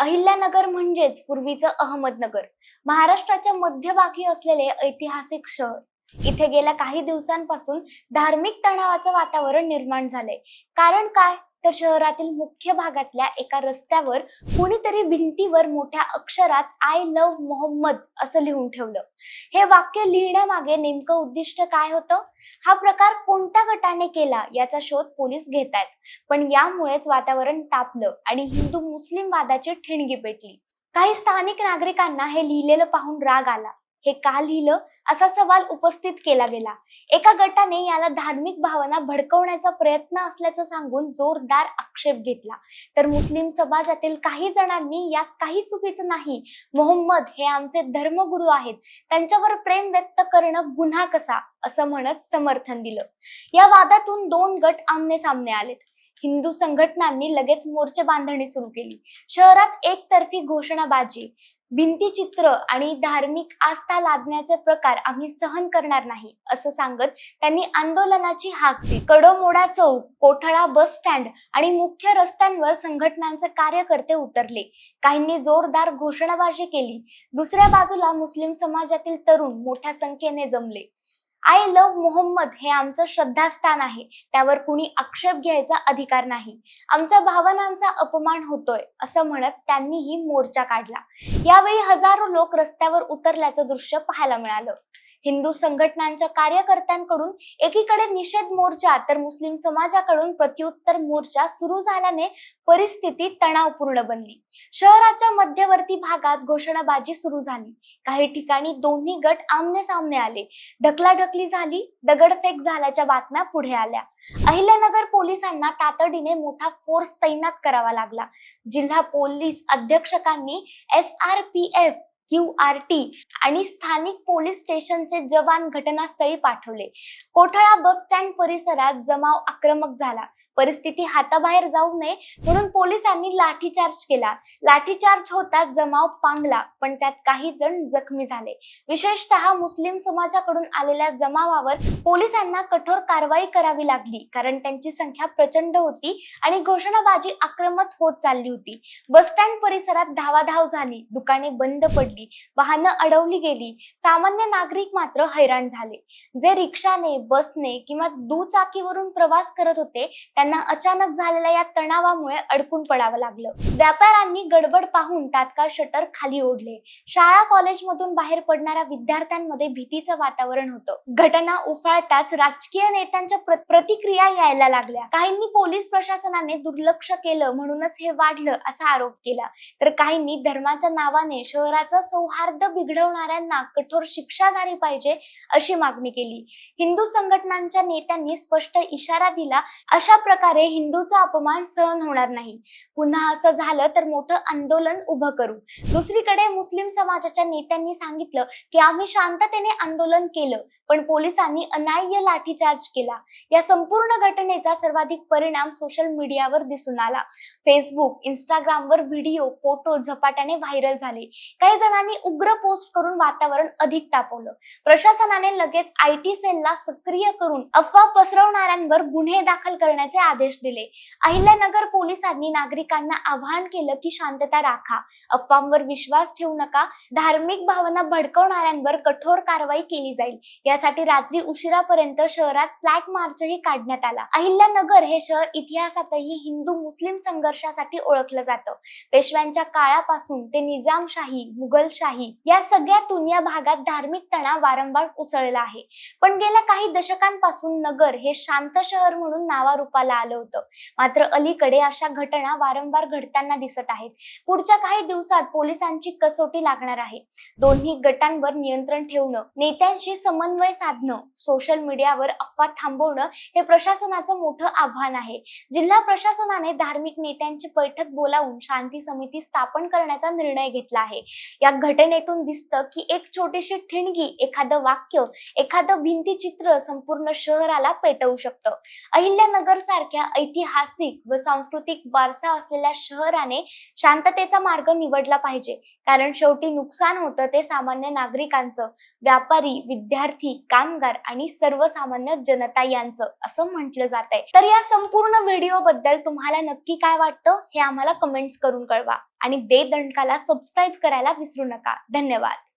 अहिल्यानगर म्हणजेच पूर्वीचं अहमदनगर. महाराष्ट्राच्या मध्यभागी असलेले ऐतिहासिक शहर. इथे गेल्या काही दिवसांपासून धार्मिक तणावाचं वातावरण निर्माण झालंय. कारण काय? तर शहरातील मुख्य भागातल्या एका रस्त्यावर कुणीतरी भिंतीवर मोठ्या अक्षरात आय लव्ह मोहम्मद असं लिहून ठेवलं. हे वाक्य लिहिण्यामागे नेमकं उद्दिष्ट काय होतं? हा प्रकार कोणत्या गटाने केला याचा शोध पोलीस घेत आहेत. पण यामुळेच वातावरण तापलं आणि हिंदू मुस्लिम वादाची ठिणगी पेटली. काही स्थानिक नागरिकांना हे लिहिलेलं पाहून राग आला. हे का लिहिलं? असा सवाल उपस्थित केला गेला. एका गटाने याला धार्मिक भावना भडकवण्याचा प्रयत्न असल्याचं सांगून जोरदार आक्षेप घेतला. तर मुस्लिम समाजातील काही जणांनी यात काही चुकीचं नाही. मोहम्मद हे आमचे धर्मगुरू आहेत. त्यांच्यावर प्रेम व्यक्त करणं गुन्हा कसा? असं म्हणत समर्थन दिलं. या वादातून दोन गट आमने सामने आलेत. हिंदू संघटनांनी लगेच मोर्चे बांधणी सुरू केली. शहरात एकतर्फी घोषणाबाजी. भिंतीचित्र आणि धार्मिक आस्था लादण्याचे प्रकार आम्ही सहन करणार नाही असं सांगत त्यांनी आंदोलनाची हाक दिली. कडोमोडा चौक कोठळा बस स्टँड आणि मुख्य रस्त्यांवर संघटनांचे कार्यकर्ते उतरले. काहींनी जोरदार घोषणाबाजी केली. दुसऱ्या बाजूला मुस्लिम समाजातील तरुण मोठ्या संख्येने जमले. आय लव्ह मोहम्मद हे आमचं श्रद्धास्थान आहे. त्यावर कुणी आक्षेप घ्यायचा अधिकार नाही. आमच्या भावनांचा अपमान होतोय असं म्हणत त्यांनीही मोर्चा काढला. यावेळी हजारो लोक रस्त्यावर उतरल्याचं दृश्य पाहायला मिळालं. हिंदू संघटनांच्या कार्यकर्त्यांकडून एकीकडे निषेध मोर्चा तर मुस्लिम समाजाकडून प्रत्युत्तर मोर्चा सुरू झाल्याने परिस्थिती तणावपूर्ण बनली. शहराच्या मध्यवर्ती भागात घोषणाबाजी सुरू झाली. काही ठिकाणी दोन्ही गट आमने सामने आले. ढकलाढकली झाली दगडफेक झाल्याच्या बातम्या पुढे आल्या. अहिल्यानगर पोलिसांना तातडीने मोठा फोर्स तैनात करावा लागला. जिल्हा police अध्यक्षकांनी S R P F Q R T आणि स्थानिक पोलीस स्टेशनचे जवान घटनास्थळी पाठवले. कोठळा बस स्टँड परिसरात जमाव आक्रमक झाला. परिस्थिती हाताबाहेर जाऊ नये म्हणून पोलिसांनी लाठीचार्ज केला. लाठीचार्ज होता जमाव पांगला पण त्यात काही जण जखमी झाले. विशेषतः मुस्लिम समाजाकडून आलेल्या जमावावर पोलिसांना कठोर कारवाई करावी लागली कारण त्यांची संख्या प्रचंड होती आणि घोषणाबाजी आक्रमक होत चालली होती. बस स्टँड परिसरात धावाधाव झाली. दुकाने बंद पडली. वाहनं अडवली गेली. सामान्य नागरिक मात्र हैराण झाले. जे रिक्षाने बसने किंवा दुचाकीवरून प्रवास करत होते त्यांना अचानक झालेल्या या तणावामुळे अडकून पडावं लागलं. व्यापाऱ्यांनी गडबड पाहून तात्काळ शटर खाली ओढले. शाळा कॉलेजमधून बाहेर पडणाऱ्या विद्यार्थ्यांमध्ये भीतीचं वातावरण होतं. घटना उफाळताच राजकीय नेत्यांच्या प्रतिक्रिया यायला लागल्या. काहींनी पोलीस प्रशासनाने दुर्लक्ष केलं म्हणूनच हे वाढलं असा आरोप केला. तर काहींनी धर्माच्या नावाने शहराचं सौहार्द बिघडवणाऱ्यांना कठोर शिक्षा झाली पाहिजे अशी मागणी केली. हिंदू संघटनांच्या नेत्यांनी स्पष्ट इशारा दिला अशा प्रकारे हिंदूचा अपमान सहन होणार नाही. पुन्हा असं झालं तर मोठं आंदोलन उभं करू. दुसरीकडे मुस्लिम समाजाच्या नेत्यांनी सांगितलं की आम्ही शांततेने आंदोलन केलं पण पोलिसांनी अनाय्य लाठीचार्ज केला. या संपूर्ण घटनेचा सर्वाधिक परिणाम सोशल मीडियावर दिसून आला. फेसबुक इंस्टाग्रामवर व्हिडिओ फोटो झपाट्याने व्हायरल झाले. काही जण प्रशासनाने उग्र पोस्ट करून वातावरण अधिक तापवलं. प्रशासनाने लगेच आय टी सेलला सक्रिय करून अफवा पसरवणाऱ्यांवर गुन्हे दाखल करण्याचे आदेश दिले. अहिल्यानगर पोलिसांनी नागरिकांना आवाहन केलं की शांतता राखा. अफवांवर विश्वास ठेवू नका. धार्मिक भावना भडकवणाऱ्यांवर कठोर कारवाई केली जाईल. यासाठी रात्री उशिरापर्यंत शहरात फ्लॅग मार्चही काढण्यात आला. अहिल्यानगर हे शहर इतिहासातही हिंदू मुस्लिम संघर्षासाठी ओळखलं जातं. पेशव्यांच्या काळापासून ते निजामशाही मुघल मुघलशाही या सगळ्यातून या भागात धार्मिक तणाव वारंवार उसळला आहे. पण गेल्या काही दशकांपासून नगर हे शांत शहर म्हणून नावारूपाला आलं होतं. मात्र अलीकडे अशा घटना वारंवार घडताना दिसत आहेत. पुढच्या काही दिवसात पोलिसांची कसोटी लागणार आहे. दोन्ही गटांवर नियंत्रण ठेवणं नेत्यांशी समन्वय साधणं सोशल मीडियावर अफवा थांबवणं हे प्रशासनाचं मोठं आव्हान आहे. जिल्हा प्रशासनाने धार्मिक नेत्यांची बैठक बोलावून शांती समिती स्थापन करण्याचा निर्णय घेतला आहे. या घटनेतून दिसतं की एक छोटीशी ठिणगी एखादं वाक्य एखादं भिंतीचित्र संपूर्ण शहराला पेटवू शकतं. अहिल्यानगर सारख्या ऐतिहासिक व सांस्कृतिक वारसा असलेल्या शहराने शांततेचा मार्ग निवडला पाहिजे. कारण शेवटी नुकसान होतं ते सामान्य नागरिकांचं व्यापारी विद्यार्थी कामगार आणि सर्वसामान्य जनता यांचं असं म्हटलं जात आहे तर या संपूर्ण व्हिडिओ बद्दल तुम्हाला नक्की काय वाटतं हे आम्हाला कमेंट्स करून कळवा. आणि दे दणकाला सबस्क्राईब करायला विसरू नका. धन्यवाद.